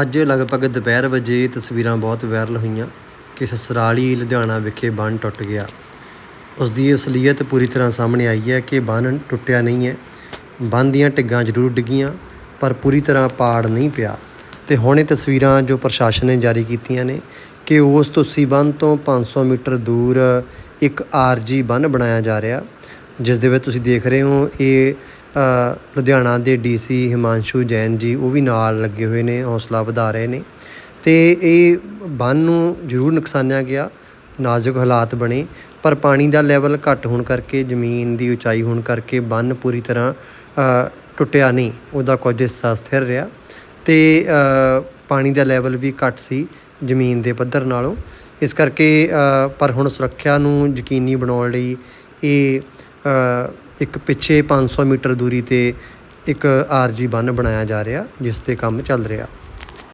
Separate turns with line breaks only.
ਅੱਜ ਲਗਭਗ ਦੁਪਹਿਰ ਵਜੇ ਤਸਵੀਰਾਂ ਬਹੁਤ ਵਾਇਰਲ ਹੋਈਆਂ ਕਿ ਸਸਰਾਲੀ, ਲੁਧਿਆਣਾ ਵਿਖੇ ਬੰਨ ਟੁੱਟ ਗਿਆ। ਉਸ ਦੀ ਅਸਲੀਅਤ ਪੂਰੀ ਤਰ੍ਹਾਂ ਸਾਹਮਣੇ ਆਈ ਹੈ ਕਿ ਬੰਨ ਟੁੱਟਿਆ ਨਹੀਂ ਹੈ। ਬੰਨ ਦੀਆਂ ਟਿੱਗਾਂ ਜ਼ਰੂਰ ਡਿੱਗੀਆਂ, ਪਰ ਪੂਰੀ ਤਰ੍ਹਾਂ ਪਾੜ ਨਹੀਂ ਪਿਆ। ਤੇ ਹੁਣ ਇਹ ਤਸਵੀਰਾਂ ਜੋ ਪ੍ਰਸ਼ਾਸਨ ਨੇ ਜਾਰੀ ਕੀਤੀਆਂ ਨੇ ਕਿ ਉਸ ਤੁਸੀਂ ਬੰਨ ਤੋਂ 500 ਮੀਟਰ ਦੂਰ ਇੱਕ ਆਰਜੀ ਬੰਨ ਬਣਾਇਆ ਜਾ ਰਿਹਾ, ਜਿਸ ਦੇ ਵਿੱਚ ਤੁਸੀਂ ਦੇਖ ਰਹੇ ਹੋ, ਇਹ ਲੁਧਿਆਣਾ ਦੇ ਡੀਸੀ ਹਿਮਾਂਸ਼ੂ ਜੈਨ ਜੀ ਉਹ ਵੀ ਨਾਲ ਲੱਗੇ ਹੋਏ ਨੇ, ਹੌਸਲਾ ਵਧਾ ਰਹੇ ਨੇ। ਤੇ ਇਹ ਬੰਨ ਨੂੰ ਜ਼ਰੂਰ ਨੁਕਸਾਨਿਆ ਗਿਆ, ਨਾਜ਼ੁਕ ਹਾਲਾਤ ਬਣੇ, ਪਰ ਪਾਣੀ ਦਾ ਲੈਵਲ ਘੱਟ ਹੋਣ ਕਰਕੇ, ਜ਼ਮੀਨ ਦੀ ਉਚਾਈ ਹੋਣ ਕਰਕੇ ਬੰਨ ਪੂਰੀ ਤਰ੍ਹਾਂ ਟੁੱਟਿਆ ਨਹੀਂ, ਉਹਦਾ ਕੁਝ ਹਿੱਸਾ ਸਥਿਰ ਰਿਹਾ। ਤੇ ਪਾਣੀ ਦਾ ਲੈਵਲ ਵੀ ਘੱਟ ਸੀ ਜ਼ਮੀਨ ਦੇ ਪੱਧਰ ਨਾਲੋਂ। ਇਸ ਕਰਕੇ ਪਰ ਹੁਣ ਸੁਰੱਖਿਆ ਨੂੰ ਯਕੀਨੀ ਬਣਾਉਣ ਲਈ ਇਹ ਇੱਕ ਪਿੱਛੇ ਪੰਜ ਸੌ ਮੀਟਰ ਦੂਰੀ ਤੇ ਇੱਕ ਆਰਜੀ ਬੰਨ ਬਣਾਇਆ ਜਾ ਰਿਹਾ, ਜਿਸ ਤੇ ਕੰਮ ਚੱਲ ਰਿਹਾ।